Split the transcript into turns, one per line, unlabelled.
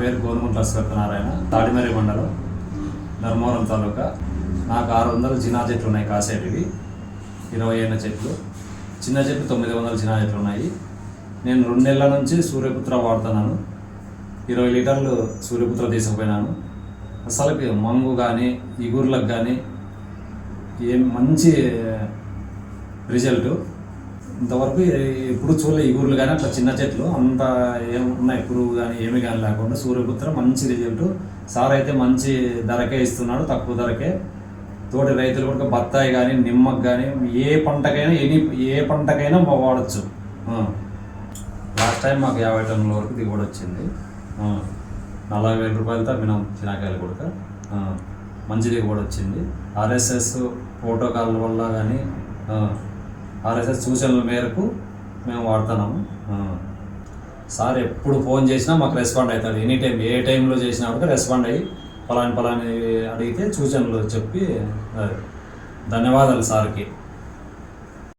పేరు గోనుగుంట్ల సత్యనారాయణ తాడిమర్రి మండలం ధర్మవరం తాలూకా. నాకు ఆరు వందల జినా చెట్లు ఉన్నాయి కాసేటివి. ఇరవై అయిన చెట్లు చిన్న చెట్లు తొమ్మిది వందల జినా చెట్లు ఉన్నాయి. నేను రెండు నెలల నుంచి సూర్యపుత్ర వాడుతున్నాను. ఇరవై లీటర్లు సూర్యపుత్ర తీసుకుపోయినాను. అసలు మంగు కానీ ఇగుర్లకు కానీ ఏం మంచి రిజల్ట్. ఇంతవరకు ఇప్పుడు ఎప్పుడు చూడలే ఊర్లు కానీ అట్లా చిన్న చెట్లు. అంత ఏం ఉన్నాయి పురుగు కానీ ఏమి కానీ లేకుండా సూర్యపుత్ర మంచి రిజల్ట్ సార్ అయితే మంచి ధరకే ఇస్తున్నాడు తక్కువ ధరకే. తోటి రైతులు కూడా బత్తాయి కానీ నిమ్మకు కానీ ఏ పంటకైనా ఎనీ ఏ పంటకైనా వాడచ్చు. లాస్ట్ టైం మాకు యాభై టన్నుల వరకు దిగుబడి వచ్చింది. నలభై వేల రూపాయలతో మినం చినాకాయలు కూడా మంచి దిగుబడి వచ్చింది. ఆర్ఎస్ఎస్ ప్రోటోకాల్ వల్ల కానీ ఆర్ఎస్ఎస్ సూచనల మేరకు మేము వాడుతున్నాము. సార్ ఎప్పుడు ఫోన్ చేసినా మాకు రెస్పాండ్ అవుతాడు. ఎనీ టైం ఏ టైంలో చేసినా కూడా రెస్పాండ్ అయ్యి పలాని పలాని అడిగితే సూచనలు చెప్పి ధన్యవాదాలు సార్కి.